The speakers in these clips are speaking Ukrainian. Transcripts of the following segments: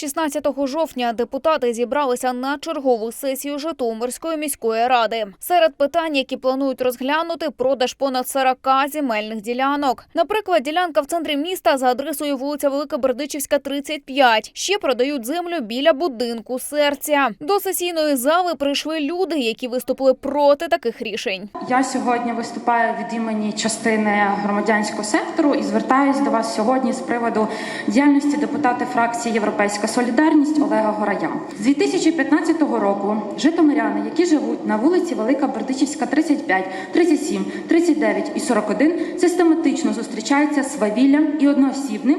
16 жовтня депутати зібралися на чергову сесію Житомирської міської ради. Серед питань, які планують розглянути, продаж понад 40 земельних ділянок. Наприклад, ділянка в центрі міста за адресою вулиця Велика Бердичівська, 35. Ще продають землю біля будинку серця. До сесійної зали прийшли люди, які виступили проти таких рішень. Я сьогодні виступаю від імені частини громадянського сектору і звертаюся до вас сьогодні з приводу діяльності депутата фракції Європейська Солідарність Олега Горая. З 2015 року житомиряни, які живуть на вулиці Велика Бердичівська, 35, 37, 39 і 41, систематично зустрічаються свавіллям і одноосібним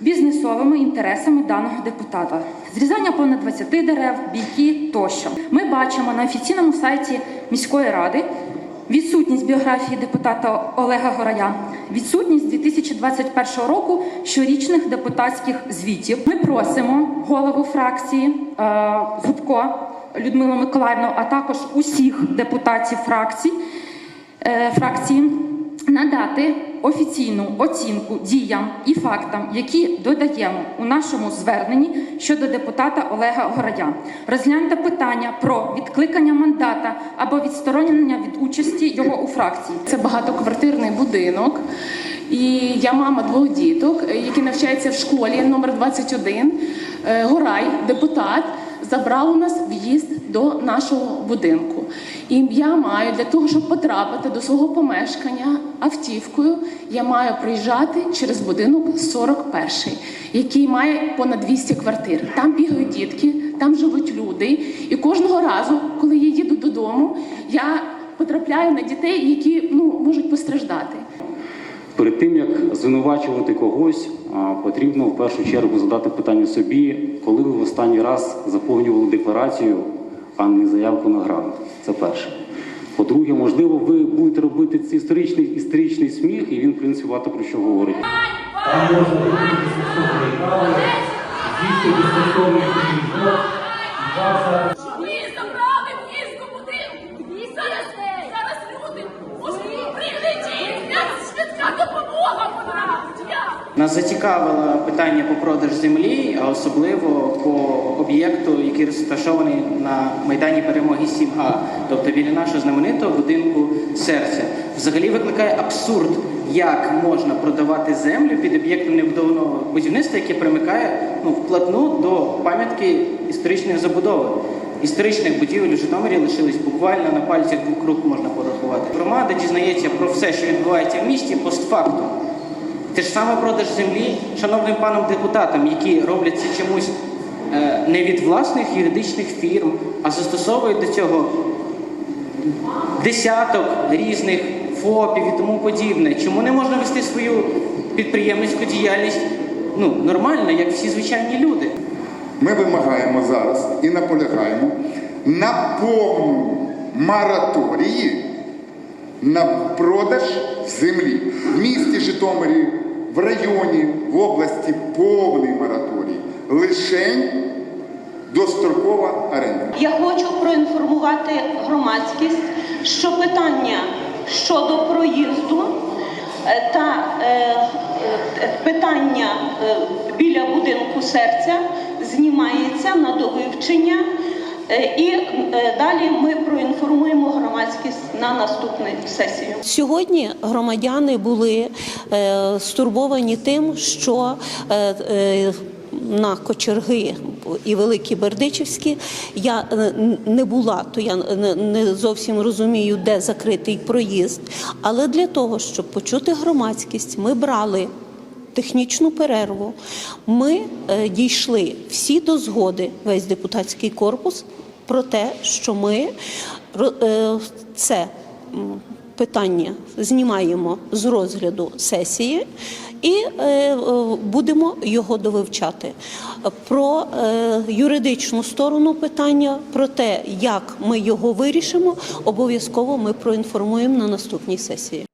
бізнесовими інтересами даного депутата. Зрізання понад 20 дерев, бійки тощо. Ми бачимо на офіційному сайті міської ради відсутність біографії депутата Олега Горая, відсутність 2021 року щорічних депутатських звітів. Ми просимо голову фракції е, Гудко Людмилу Миколаївну, а також усіх депутатів фракції, е, фракції надати офіційну оцінку діям і фактам, які додаємо у нашому зверненні щодо депутата Олега Городя. Розгляньте питання про відкликання мандата або відсторонення від участі його у фракції. Це багатоквартирний будинок. І я мама двох діток, які навчаються в школі номер 21. Е, Горай, депутат, забрав у нас в'їзд до нашого будинку. І я маю для того, щоб потрапити до свого помешкання автівкою, я маю приїжджати через будинок 41, який має понад 200 квартир. Там бігають дітки, там живуть люди. І кожного разу, коли я їду додому, я потрапляю на дітей, які ну можуть постраждати. Перед тим як звинувачувати когось, потрібно в першу чергу задати питання собі, коли ви в останній раз заповнювали декларацію, а не заявку на грант. Це перше. По-друге, можливо, ви будете робити цей історичний історичний сміх, і він, в принципі, багато про що говорить. Там можна робити безкоштовний кави, з'їсти безкоштовний і вас Ні, забрали міську будинку. І зараз, зараз люди можуть прилетіть. Як швидка допомога вона. Як? Нас зацікавило питання по продаж землі, а особливо по об'єкту, який розташований на майдані перемоги 7А, тобто біля нашого знаменитого будинку серця. Взагалі викликає абсурд, як можна продавати землю під об'єктом невбудованого будівництва, яке примикає ну, вплотну до пам'ятки історичної забудови. Історичних будівель у Житомирі лишились буквально на пальцях двох рук можна порахувати. Громада дізнається про все, що відбувається в місті, постфактум. Те ж саме продаж землі шановним панам депутатам, які роблять це чомусь е, не від власних юридичних фірм, а застосовують до цього десяток різних ФОПів і тому подібне. Чому не можна вести свою підприємницьку діяльність ну, нормально, як всі звичайні люди? Ми вимагаємо зараз і наполягаємо на повному мораторії на продаж землі. В місті Житомирі, в районі, в області повний мораторій. Лишень дострокова оренда. Я хочу проінформувати громадськість, що питання щодо проїзду е, та е, е, питання біля будинку серця знімається на довивчення. Е, І е, далі ми проінформуємо громадськість на наступну сесію. Сьогодні громадяни були е, стурбовані тим, що на кочерги і Великі Бердичівські я не була, то я не- зовсім розумію, де закритий проїзд. Але для того, щоб почути громадськість, ми брали технічну перерву. Ми дійшли всі до згоди, весь депутатський корпус, про те, що ми е, це питання знімаємо з розгляду сесії і е, е, будемо його довивчати. Про юридичну сторону питання, про те, як ми його вирішимо, обов'язково ми проінформуємо на наступній сесії.